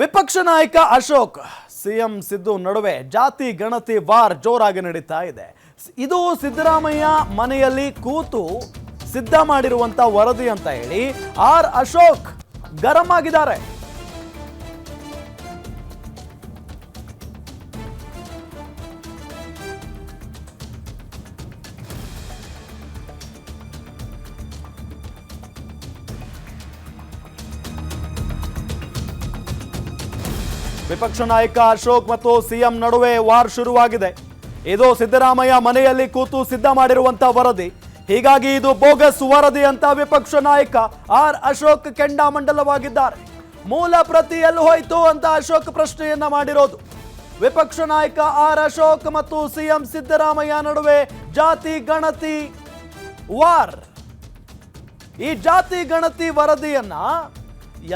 ವಿಪಕ್ಷ ನಾಯಕ ಅಶೋಕ್, ಸಿಎಂ ಸಿದ್ದು ನಡುವೆ ಜಾತಿ ಗಣತಿ ವಾರ್ ಜೋರಾಗಿ ನಡೀತಾ ಇದೆ. ಇದು ಸಿದ್ದರಾಮಯ್ಯ ಮನೆಯಲ್ಲಿ ಕೂತು ಸಿದ್ಧ ಮಾಡಿರುವಂತ ವರದಿ ಅಂತ ಹೇಳಿ ಆರ್ ಅಶೋಕ್ ಗರಂ ಆಗಿದ್ದಾರೆ. ವಿಪಕ್ಷ ನಾಯಕ ಅಶೋಕ್ ಮತ್ತು ಸಿಎಂ ನಡುವೆ ವಾರ್ ಶುರುವಾಗಿದೆ. ಇದು ಸಿದ್ದರಾಮಯ್ಯ ಮನೆಯಲ್ಲಿ ಕೂತು ಸಿದ್ಧ ಮಾಡಿರುವಂತಹ ವರದಿ. ಹೀಗಾಗಿ ಇದು ಬೋಗಸ್ ವರದಿ ಅಂತ ವಿಪಕ್ಷ ನಾಯಕ ಆರ್ ಅಶೋಕ್ ಕೆಂಡಾಮಂಡಲವಾಗಿದ್ದಾರೆ. ಮೂಲ ಪ್ರತಿ ಎಲ್ಲಿ ಹೋಯ್ತು ಅಂತ ಅಶೋಕ್ ಪ್ರಶ್ನೆಯನ್ನ ಮಾಡಿರೋದು. ವಿಪಕ್ಷ ನಾಯಕ ಆರ್ ಅಶೋಕ್ ಮತ್ತು ಸಿಎಂ ಸಿದ್ದರಾಮಯ್ಯ ನಡುವೆ ಜಾತಿ ಗಣತಿ ವಾರ್. ಈ ಜಾತಿ ಗಣತಿ ವರದಿಯನ್ನ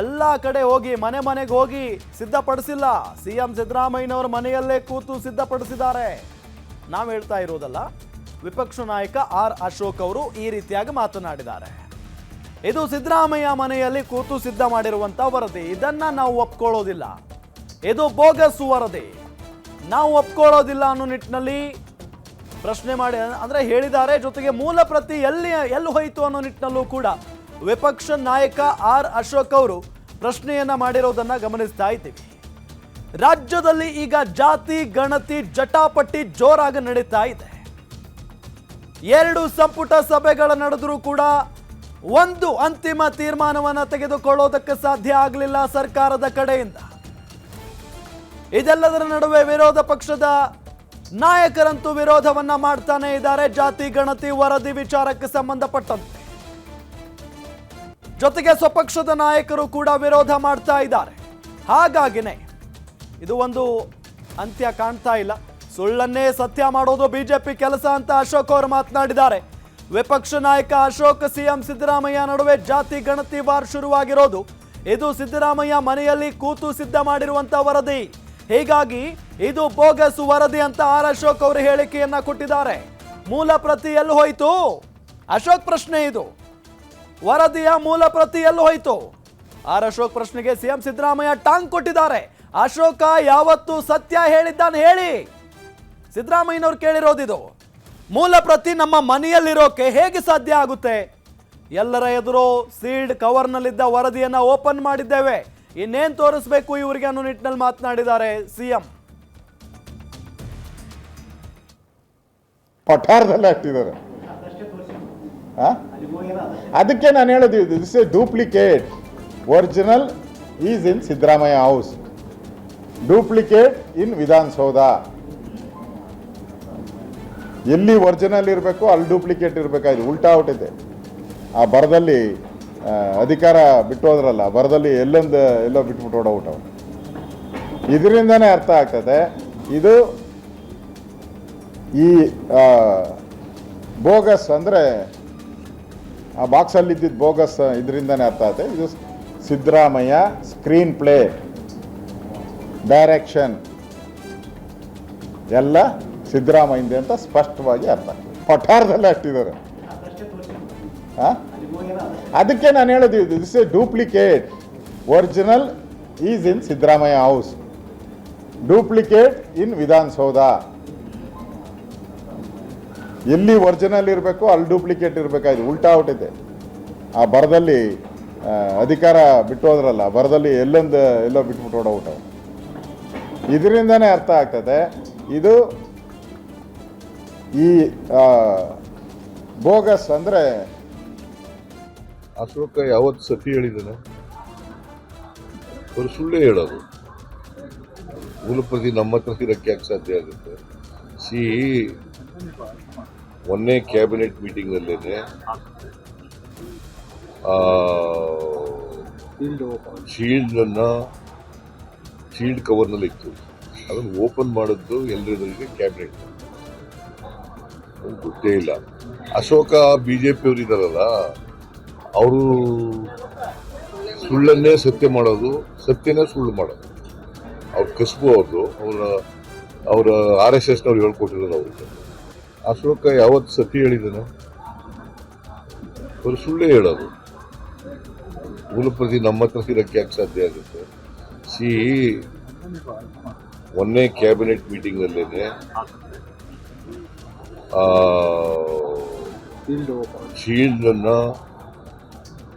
ಎಲ್ಲ ಕಡೆ ಹೋಗಿ, ಮನೆ ಮನೆಗೆ ಹೋಗಿ ಸಿದ್ಧಪಡಿಸಿಲ್ಲ. ಸಿಎಂ ಸಿದ್ದರಾಮಯ್ಯನವರ ಮನೆಯಲ್ಲೇ ಕೂತು ಸಿದ್ಧಪಡಿಸಿದ್ದಾರೆ. ನಾವು ಹೇಳ್ತಾ ಇರೋದಲ್ಲ, ವಿಪಕ್ಷ ನಾಯಕ ಆರ್ ಅಶೋಕ್ ಅವರು ಈ ರೀತಿಯಾಗಿ ಮಾತನಾಡಿದ್ದಾರೆ. ಇದು ಸಿದ್ದರಾಮಯ್ಯ ಮನೆಯಲ್ಲಿ ಕೂತು ಸಿದ್ಧ ಮಾಡಿರುವಂತ ವರದಿ. ಇದನ್ನ ನಾವು ಒಪ್ಕೊಳ್ಳೋದಿಲ್ಲ. ಇದು ಬೋಗಸ್ ವರದಿ. ನಾವು ಒಪ್ಕೊಳ್ಳೋದಿಲ್ಲ ಅನ್ನೋ ನಿಟ್ಟಿನಲ್ಲಿ ಪ್ರಶ್ನೆ ಮಾಡಿ, ಅಂದ್ರೆ ಹೇಳಿದ್ದಾರೆ, ಜೊತೆಗೆ ಮೂಲ ಪ್ರತಿ ಎಲ್ಲಿ ಎಲ್ಲಿ ಹೋಯಿತು ಅನ್ನೋ ನಿಟ್ಟಿನಲ್ಲೂ ಕೂಡ ವಿಪಕ್ಷ ನಾಯಕ ಆರ್ ಅಶೋಕ್ ಅವರು ಪ್ರಶ್ನೆಯನ್ನ ಮಾಡಿರೋದನ್ನ ಗಮನಿಸ್ತಾ ಇದ್ದೀವಿ. ರಾಜ್ಯದಲ್ಲಿ ಈಗ ಜಾತಿ, ಗಣತಿ ಜಟಾಪಟ್ಟಿ ಜೋರಾಗಿ ನಡೀತಾ ಇದೆ. ಎರಡು ಸಂಪುಟ ಸಭೆಗಳ ನಡೆದರೂ ಕೂಡ ಒಂದು ಅಂತಿಮ ತೀರ್ಮಾನವನ್ನು ತೆಗೆದುಕೊಳ್ಳೋದಕ್ಕೆ ಸಾಧ್ಯ ಆಗಲಿಲ್ಲ ಸರ್ಕಾರದ ಕಡೆಯಿಂದ. ಇದೆಲ್ಲದರ ನಡುವೆ ವಿರೋಧ ಪಕ್ಷದ ನಾಯಕರಂತೂ ವಿರೋಧವನ್ನ ಮಾಡ್ತಾನೆ ಇದ್ದಾರೆ. ಜಾತಿ, ಗಣತಿ, ವರದಿ ವಿಚಾರಕ್ಕೆ ಸಂಬಂಧಪಟ್ಟಂತೆ. ಜೊತೆಗೆ ಸ್ವಪಕ್ಷದ ನಾಯಕರು ಕೂಡ ವಿರೋಧ ಮಾಡ್ತಾ ಇದ್ದಾರೆ. ಹಾಗಾಗಿನೇ ಇದು ಒಂದು ಅಂತ್ಯ ಕಾಣ್ತಾ ಇಲ್ಲ. ಸುಳ್ಳನ್ನೇ ಸತ್ಯ ಮಾಡೋದು ಬಿಜೆಪಿ ಕೆಲಸ ಅಂತ ಅಶೋಕ್ ಅವರು ಮಾತನಾಡಿದ್ದಾರೆ. ವಿಪಕ್ಷ ನಾಯಕ ಅಶೋಕ್, ಸಿಎಂ ಸಿದ್ದರಾಮಯ್ಯ ನಡುವೆ ಜಾತಿ ಗಣತಿ ವಾರ್ ಶುರುವಾಗಿರೋದು. ಇದು ಸಿದ್ದರಾಮಯ್ಯ ಮನೆಯಲ್ಲಿ ಕೂತು ಸಿದ್ಧ ಮಾಡಿರುವಂತ ವರದಿ. ಹೀಗಾಗಿ ಇದು ಬೋಗಸ್ ವರದಿ ಅಂತ ಆರ್ ಅಶೋಕ್ ಅವರು ಹೇಳಿಕೆಯನ್ನ ಕೊಟ್ಟಿದ್ದಾರೆ. ಮೂಲ ಪ್ರತಿ ಎಲ್ಲಿ ಹೋಯಿತು? ಅಶೋಕ್ ಪ್ರಶ್ನೆ ಇದು. ವರದಿಯ ಮೂಲ ಪ್ರತಿ ಎಲ್ಲೂ ಹೋಯಿತು. ಆರ್ ಅಶೋಕ್ ಪ್ರಶ್ನೆಗೆ ಸಿಎಂ ಸಿದ್ದರಾಮಯ್ಯ ಟಾಂಗ್ ಕೊಟ್ಟಿದ್ದಾರೆ. ಅಶೋಕ ಯಾವತ್ತು ಸತ್ಯ ಹೇಳಿದ್ದಾನೆ ಹೇಳಿ. ಸಿದ್ದರಾಮಯ್ಯನವ್ರು ಕೇಳಿರೋದಿದು. ಮೂಲ ಪ್ರತಿ ನಮ್ಮ ಮನೆಯಲ್ಲಿರೋಕೆ ಹೇಗೆ ಸಾಧ್ಯ ಆಗುತ್ತೆ? ಎಲ್ಲರ ಎದುರು ಸೀಲ್ಡ್ ಕವರ್ನಲ್ಲಿದ್ದ ವರದಿಯನ್ನ ಓಪನ್ ಮಾಡಿದ್ದೇವೆ. ಇನ್ನೇನ್ ತೋರಿಸ್ಬೇಕು ಇವರಿಗೆ ಅನ್ನೋ ನಿಟ್ಟಿನಲ್ಲಿ ಮಾತನಾಡಿದ್ದಾರೆ ಸಿಎಂ. ಪಠಾರದಲ್ಲಿ ಹಾಕ್ತಿದ್ದಾರೆ? ಅದಕ್ಕೆ ನಾನು ಹೇಳೋದು this a duplicate original is in Siddaramaiah house duplicate in Vidhana Soudha ಎಲ್ಲಿ ಒರಿಜಿನಲ್ ಇರಬೇಕು, ಅಲ್ಲಿ ಡೂಪ್ಲಿಕೇಟ್ ಇರಬೇಕಾಯ್ತು ಉಲ್ಟಾ ಹೊಟ್ಟಿದೆ. ಆ ಬರದಲ್ಲಿ ಅಧಿಕಾರ ಬಿಟ್ಟು ಹೋದ್ರಲ್ಲ ಬರದಲ್ಲಿ ಎಲ್ಲೊಂದು, ಎಲ್ಲೋ ಬಿಟ್ಬಿಟ್ಟು ಹೊಡೋಬಿಟ್ಟು ಅವ್ನು ಇದರಿಂದನೇ ಅರ್ಥ ಆಗ್ತದೆ, ಇದು ಈ ಬೋಗಸ್ ಅಂದರೆ ಆ ಬಾಕ್ಸಲ್ಲಿ ಇದ್ದಿದ್ದ ಬೋಗಸ್ ಇದರಿಂದನೇ ಅರ್ಥ ಆಗುತ್ತೆ ಇದು ಸಿದ್ದರಾಮಯ್ಯ ಸ್ಕ್ರೀನ್ ಪ್ಲೇ ಡೈರೆಕ್ಷನ್ ಎಲ್ಲ ಸಿದ್ದರಾಮಯ್ಯಂದೆ ಅಂತ ಸ್ಪಷ್ಟವಾಗಿ ಅರ್ಥ ಪಠಾರದಲ್ಲಿ ಹಾಂ ಆ? ಅದಕ್ಕೆ ನಾನು ಹೇಳೋದು this a duplicate original is in Siddaramaiah house duplicate in Vidhana Soudha ಎಲ್ಲಿ ಒರಿಜಿನಲ್ ಇರಬೇಕು, ಅಲ್ಲಿ ಡೂಪ್ಲಿಕೇಟ್ ಇರಬೇಕಾಯ್ತು, ಉಲ್ಟಾ ಹೊಟ್ಟಿದೆ ಆ ಬರದಲ್ಲಿ ಅಧಿಕಾರ ಬಿಟ್ಟು ಹೋದ್ರಲ್ಲ ಬರದಲ್ಲಿ ಎಲ್ಲೊಂದು, ಎಲ್ಲೋ ಬಿಟ್ಬಿಟ್ಟು ಅವ್ನು. ಇದರಿಂದನೇ ಅರ್ಥ ಆಗ್ತದೆ, ಇದು ಈ ಬೋಗಸ್ ಅಂದರೆ ಅಶೋಕ ಯಾವತ್ತು ಸತಿ ಹೇಳಿದ್ದಾನೆ? ಅವರು ಸುಳ್ಳೇ ಹೇಳೋದು. ಮೂಲಪ್ರತಿ ನಮ್ಮ ಹತ್ರ ಇರಕ್ಕೆ ಯಾಕೆ ಸಾಧ್ಯ ಆಗುತ್ತೆ? ಸಿ ಮೊನ್ನೆ ಕ್ಯಾಬಿನೆಟ್ ಮೀಟಿಂಗ್ನಲ್ಲೇನೆ ಶೀಲ್ಡನ್ನು ಶೀಲ್ಡ್ ಕವರ್ನಲ್ಲಿ ಇತ್ತು. ಅದನ್ನು ಓಪನ್ ಮಾಡಿದ್ದು ಎಲ್ಲರಿಗೆ ಕ್ಯಾಬಿನೆಟ್ ಗೊತ್ತೇ ಇಲ್ಲ. ಅಶೋಕ ಬಿಜೆಪಿ ಅವರು ಇದ್ದಾರಲ್ಲ ಅವರು ಸುಳ್ಳನ್ನೇ ಸತ್ಯ ಮಾಡೋದು ಸತ್ಯನೇ ಸುಳ್ಳು ಮಾಡೋದು. ಅವ್ರ ಕಸಬು ಅವ್ರದ್ದು ಅವರ ಅವರ ಆರ್ ಎಸ್ ಎಸ್ನವ್ರು ಹೇಳ್ಕೊಟ್ಟಿರೋದು ಅವ್ರಿಗೆ. ಅಶೋಕ ಯಾವತ್ತು ಸತಿ ಹೇಳಿದನು? ಅವರು ಸುಳ್ಳೇ ಹೇಳೋದು. ಮೂಲಪ್ರತಿ ನಮ್ಮ ಹತ್ರ ಇರಕ್ಕೆ ಯಾಕೆ ಸಾಧ್ಯ ಆಗುತ್ತೆ? ಸಿ ಒಂದೇ ಮೊನ್ನೆ ಕ್ಯಾಬಿನೆಟ್ ಮೀಟಿಂಗ್ ಅಲ್ಲೇನೆ ಶೀಲ್ಡ್ ಅನ್ನ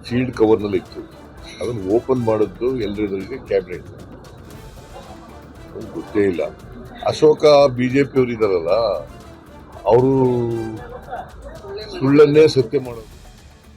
ಶೀಲ್ಡ್ ಕವರ್ನಲ್ಲಿ ಇತ್ತು. ಅದನ್ನು ಓಪನ್ ಮಾಡಿದ್ದು ಎಲ್ಲರಿದ್ರಿಗೆ ಕ್ಯಾಬಿನೆಟ್. ಗೊತ್ತೇ ಇಲ್ಲ. ಅಶೋಕ ಬಿಜೆಪಿ ಅವರು ಇದಾರಲ್ಲ ಅವರು ಸುಳ್ಳನ್ನೇ ಸತ್ಯ ಮಾಡೋದು.